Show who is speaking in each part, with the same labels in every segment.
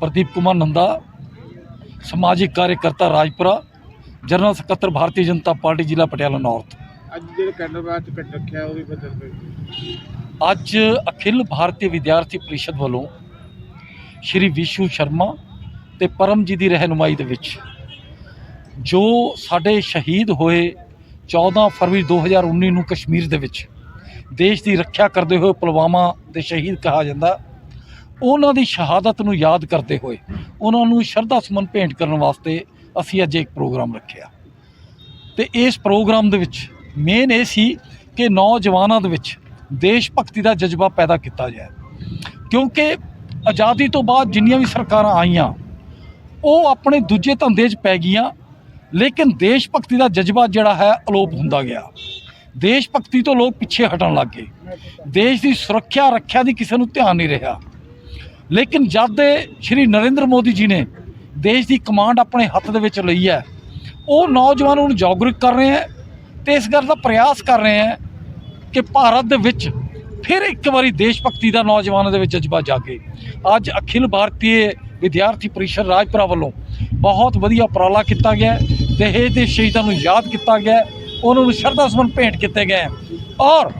Speaker 1: ਪ੍ਰਦੀਪ ਕੁਮਾਰ ਨੰਦਾ ਸਮਾਜਿਕ ਕਾਰਜਕਰਤਾ ਰਾਜਪੁਰਾ ਜਨਰਲ ਸਕੱਤਰ ਭਾਰਤੀ ਜਨਤਾ ਪਾਰਟੀ ਜ਼ਿਲ੍ਹਾ ਪਟਿਆਲਾ ਨਾਰਥ
Speaker 2: ਅੱਜ ਜਿਹੜੇ ਕੈਂਡਰ ਬਾਅਦ ਚ ਕੱਟ ਰੱਖਿਆ ਉਹ ਵੀ ਬਦਲ ਪਏ
Speaker 1: ਅੱਜ ਅਖਿਲ ਭਾਰਤੀ ਵਿਦਿਆਰਥੀ ਪਰਿਸ਼ਦ ਵੱਲੋਂ ਸ਼੍ਰੀ ਵਿਸ਼ੂ ਸ਼ਰਮਾ ਤੇ ਪਰਮ ਜੀ ਦੀ ਰਹਿਨੁਮਾਈ ਦੇ ਵਿੱਚ ਜੋ ਸਾਡੇ ਸ਼ਹੀਦ ਹੋਏ 14 ਫਰਵਰੀ 2019 ਨੂੰ ਕਸ਼ਮੀਰ ਦੇ ਵਿੱਚ ਦੇਸ਼ ਦੀ ਰੱਖਿਆ ਕਰਦੇ ਹੋਏ ਪੁਲਵਾਮਾ ਦੇ ਸ਼ਹੀਦ ਕਹਾ ਜਾਂਦਾ। ਉਹਨਾਂ ਦੀ ਸ਼ਹਾਦਤ ਨੂੰ ਯਾਦ ਕਰਦੇ ਹੋਏ ਉਹਨਾਂ ਨੂੰ ਸ਼ਰਧਾ ਸੁਮਨ ਭੇਂਟ ਕਰਨ ਵਾਸਤੇ ਅਸੀਂ ਅੱਜ ਇੱਕ ਪ੍ਰੋਗਰਾਮ ਰੱਖਿਆ। ਤੇ ਇਸ ਪ੍ਰੋਗਰਾਮ ਦੇ ਵਿੱਚ ਮੇਨ ਇਹ ਸੀ ਕਿ ਨੌਜਵਾਨਾਂ ਦੇ ਵਿੱਚ ਦੇਸ਼ ਭਗਤੀ ਦਾ ਜਜ਼ਬਾ ਪੈਦਾ ਕੀਤਾ ਜਾਏ। ਕਿਉਂਕਿ ਆਜ਼ਾਦੀ ਤੋਂ ਬਾਅਦ ਜਿੰਨੀਆਂ ਵੀ ਸਰਕਾਰਾਂ ਆਈਆਂ, ਉਹ ਆਪਣੇ ਦੂਜੇ ਧੰਦੇ 'ਚ ਪੈ ਗਈਆਂ, ਲੇਕਿਨ ਦੇਸ਼ ਭਗਤੀ ਦਾ ਜਜ਼ਬਾ ਜਿਹੜਾ ਹੈ ਅਲੋਪ ਹੁੰਦਾ ਗਿਆ। ਦੇਸ਼ ਭਗਤੀ ਤੋਂ ਲੋਕ ਪਿੱਛੇ ਹਟਣ ਲੱਗ ਗਏ। ਦੇਸ਼ ਦੀ ਸੁਰੱਖਿਆ ਰੱਖਿਆ ਦੀ ਕਿਸੇ ਨੂੰ ਧਿਆਨ ਨਹੀਂ ਰਿਹਾ। ਲੇਕਿਨ ਜਦ ਦੇ ਸ਼੍ਰੀ ਨਰਿੰਦਰ ਮੋਦੀ ਜੀ ਨੇ ਦੇਸ਼ ਦੀ ਕਮਾਂਡ ਆਪਣੇ ਹੱਥ ਦੇ ਵਿੱਚ ਲਈ ਹੈ, ਉਹ ਨੌਜਵਾਨਾਂ ਨੂੰ ਜਾਗਰੂਕ ਕਰ ਰਹੇ ਹੈ ਤੇ ਇਸ ਗੱਲ ਦਾ ਪ੍ਰਯਾਸ ਕਰ ਰਹੇ ਹੈ ਕਿ ਭਾਰਤ ਦੇ ਵਿੱਚ ਫਿਰ ਇੱਕ ਵਾਰੀ ਦੇਸ਼ ਭਗਤੀ ਦਾ ਨੌਜਵਾਨਾਂ ਦੇ ਵਿੱਚ ਜਜ਼ਬਾ ਜਾਗੇ ਅੱਜ ਅਖਿਲ ਭਾਰਤੀ ਵਿਦਿਆਰਥੀ ਪਰਿਸ਼ਦ ਰਾਜਪੁਰਾ ਵੱਲੋਂ ਬਹੁਤ ਵਧੀਆ ਉਪਰਾਲਾ ਕੀਤਾ ਗਿਆ ਹੈ। ਦੇ ਸ਼ਹੀਦਾਂ ਨੂੰ ਯਾਦ ਕੀਤਾ ਗਿਆ ਉਹਨਾਂ ਨੂੰ ਸ਼ਰਧਾ ਸੁਮਨ ਭੇਂਟ ਕੀਤੇ ਗਏ ਹੈ। ਔਰ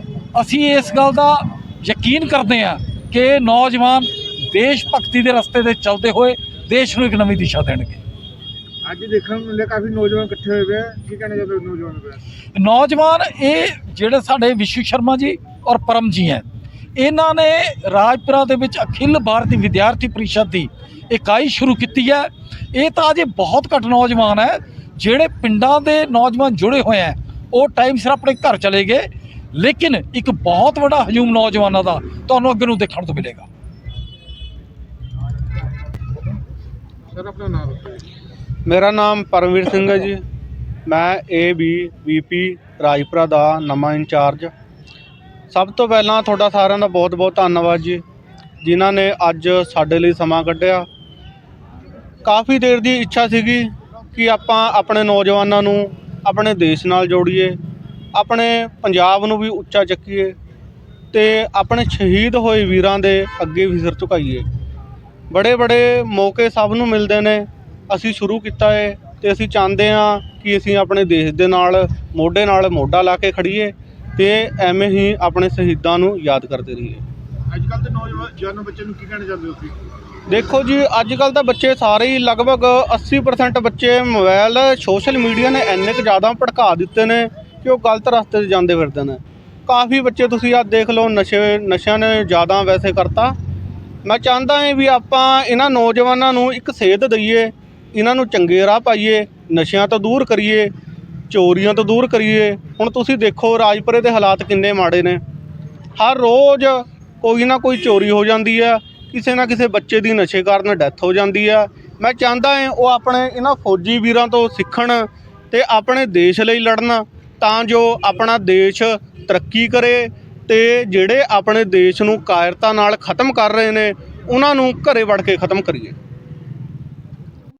Speaker 1: ਅਸੀਂ ਇਸ ਗੱਲ ਦਾ ਯਕੀਨ ਕਰਦੇ ਹਾਂ ਕਿ ਨੌਜਵਾਨ ਦੇਸ਼ ਭਗਤੀ ਦੇ ਰਸਤੇ ਤੇ ਚੱਲਦੇ ਹੋਏ ਦੇਸ਼ ਨੂੰ ਇੱਕ ਨਵੀਂ ਦਿਸ਼ਾ ਦੇਣਗੇ।
Speaker 2: ਅੱਜ ਦੇਖਣ ਨੂੰ ਮਿਲਿਆ ਕਾਫੀ ਨੌਜਵਾਨ ਇਕੱਠੇ ਹੋਏ ਹੋਏ ਆ। ਕੀ ਕਹਿਣਾ ਚਾਹੁੰਦੇ ਹੋ ਨੌਜਵਾਨ ਨੂੰ
Speaker 1: ਨੌਜਵਾਨ ਇਹ ਜਿਹੜੇ ਸਾਡੇ ਵਿਸ਼ੂ ਸ਼ਰਮਾ ਜੀ ਔਰ ਪਰਮ ਜੀ ਹੈ ਇਹਨਾਂ ਨੇ ਰਾਜਪੁਰਾ ਦੇ ਵਿੱਚ ਅਖਿਲ ਭਾਰਤੀ ਵਿਦਿਆਰਥੀ ਪਰਿਸ਼ਦ ਦੀ ਇਕਾਈ ਸ਼ੁਰੂ ਕੀਤੀ ਹੈ। ਇਹ ਤਾਂ ਅਜੇ ਬਹੁਤ ਘੱਟ ਨੌਜਵਾਨ ਹੈ ਜਿਹੜੇ ਪਿੰਡਾਂ ਦੇ ਨੌਜਵਾਨ ਜੁੜੇ ਹੋਏ ਹੈ ਉਹ ਟਾਈਮ ਸਿਰ ਆਪਣੇ ਘਰ ਚਲੇ ਗਏ। ਲੇਕਿਨ ਇੱਕ ਬਹੁਤ ਵੱਡਾ ਹਜੂਮ ਨੌਜਵਾਨਾਂ ਦਾ ਤੁਹਾਨੂੰ ਅੱਗੇ ਨੂੰ ਦੇਖਣ ਤੋਂ ਮਿਲੇਗਾ।
Speaker 2: ਸਰ, ਆਪਣਾ ਨਾਮ
Speaker 3: ਮੇਰਾ ਨਾਮ ਪਰਮਵੀਰ ਸਿੰਘ ਹੈ ਜੀ। ਮੈਂ ਏ ਬੀ ਵੀਪੀ ਰਾਜਪੁਰਾ ਦਾ ਨਵਾਂ ਇੰਚਾਰਜ। ਸਭ ਤੋਂ ਪਹਿਲਾਂ ਤੁਹਾਡਾ ਸਾਰਿਆਂ ਦਾ ਬਹੁਤ-ਬਹੁਤ ਧੰਨਵਾਦ ਜੀ, ਜਿਨ੍ਹਾਂ ਨੇ ਅੱਜ ਸਾਡੇ ਲਈ ਸਮਾਂ ਕੱਢਿਆ। ਕਾਫੀ ਦੇਰ ਦੀ ਇੱਛਾ ਸੀਗੀ ਕਿ ਆਪਾਂ ਆਪਣੇ ਨੌਜਵਾਨਾਂ ਨੂੰ ਆਪਣੇ ਦੇਸ਼ ਨਾਲ ਜੋੜੀਏ, ਆਪਣੇ ਪੰਜਾਬ ਨੂੰ ਵੀ ਉੱਚਾ ਚੱਕੀਏ ਤੇ ਆਪਣੇ ਸ਼ਹੀਦ ਹੋਏ ਵੀਰਾਂ ਦੇ ਅੱਗੇ ਵੀ ਸਿਰ ਝੁਕਾਈਏ। ਬੜੇ ਬੜੇ ਮੌਕੇ ਸਭ ਨੂੰ ਮਿਲਦੇ ਨੇ। ਅਸੀਂ ਸ਼ੁਰੂ ਕੀਤਾ ਹੈ ਤੇ ਅਸੀਂ ਚਾਹੁੰਦੇ ਹਾਂ ਕਿ ਅਸੀਂ ਆਪਣੇ ਦੇਸ਼ ਦੇ ਨਾਲ ਮੋਢੇ ਨਾਲ ਮੋਢਾ ਲਾ ਕੇ ਖੜੀਏ ਤੇ ਐਵੇਂ ਹੀ ਆਪਣੇ ਸ਼ਹੀਦਾਂ ਨੂੰ ਯਾਦ ਕਰਦੇ ਰਹੀਏ।
Speaker 2: ਅੱਜ ਕੱਲ ਦੇ ਨੌਜਵਾਨ ਜਵਾਨ ਬੱਚੇ ਨੂੰ ਕੀ ਕਹਿਣਾ ਚਾਹੁੰਦੇ ਹੋ ਤੁਸੀਂ?
Speaker 3: ਦੇਖੋ ਜੀ ਅੱਜ ਕੱਲ ਤਾਂ ਬੱਚੇ ਸਾਰੇ ਹੀ ਲਗਭਗ 80% ਬੱਚੇ ਮੋਬਾਈਲ ਸੋਸ਼ਲ ਮੀਡੀਆ ਨੇ ਇੰਨੇ ਕੁ ਜ਼ਿਆਦਾ ਭੜਕਾ ਦਿੱਤੇ ਨੇ ਕਿ ਉਹ ਗਲਤ ਰਸਤੇ 'ਤੇ ਜਾਂਦੇ ਫਿਰਦੇ ਨੇ। ਕਾਫੀ ਬੱਚੇ ਤੁਸੀਂ ਆ ਦੇਖ ਲਓ ਨਸ਼ੇ ਨਸ਼ਿਆਂ ਨੇ ਜ਼ਿਆਦਾ ਵੈਸੇ ਕਰਤਾ। ਮੈਂ ਚਾਹੁੰਦਾ ਹਾਂ ਵੀ ਆਪਾਂ ਇਹਨਾਂ ਨੌਜਵਾਨਾਂ ਨੂੰ ਇੱਕ ਸੇਧ ਦਈਏ, ਇਹਨਾਂ ਨੂੰ ਚੰਗੇ ਰਾਹ ਪਾਈਏ, ਨਸ਼ਿਆਂ ਤੋਂ ਦੂਰ ਕਰੀਏ, ਚੋਰੀਆਂ ਤੋਂ ਦੂਰ ਕਰੀਏ। ਹੁਣ ਤੁਸੀਂ ਦੇਖੋ ਰਾਜਪੁਰੇ ਦੇ ਹਾਲਾਤ ਕਿੰਨੇ ਮਾੜੇ ਨੇ। ਹਰ ਰੋਜ਼ ਕੋਈ ਨਾ ਕੋਈ ਚੋਰੀ ਹੋ ਜਾਂਦੀ ਹੈ ਕਿਸੇ ਨਾ ਕਿਸੇ ਬੱਚੇ ਦੀ ਨਸ਼ੇ ਕਾਰਨ ਡੈਥ ਹੋ ਜਾਂਦੀ ਹੈ ਮੈਂ ਚਾਹੁੰਦਾ ਹਾਂ ਉਹ ਆਪਣੇ ਇਹਨਾਂ ਫੌਜੀ ਵੀਰਾਂ ਤੋਂ ਸਿੱਖਣ ਤੇ ਆਪਣੇ ਦੇਸ਼ ਲਈ ਲੜਨ, ਤਾਂ ਜੋ ਆਪਣਾ ਦੇਸ਼ ਤਰੱਕੀ ਕਰੇ ਤੇ ਜਿਹੜੇ ਆਪਣੇ ਦੇਸ਼ ਨੂੰ ਕਾਇਰਤਾ ਨਾਲ ਖਤਮ ਕਰ ਰਹੇ ਨੇ, ਉਹਨਾਂ ਨੂੰ ਘਰੇ ਵੜ ਕੇ ਖਤਮ ਕਰੀਏ।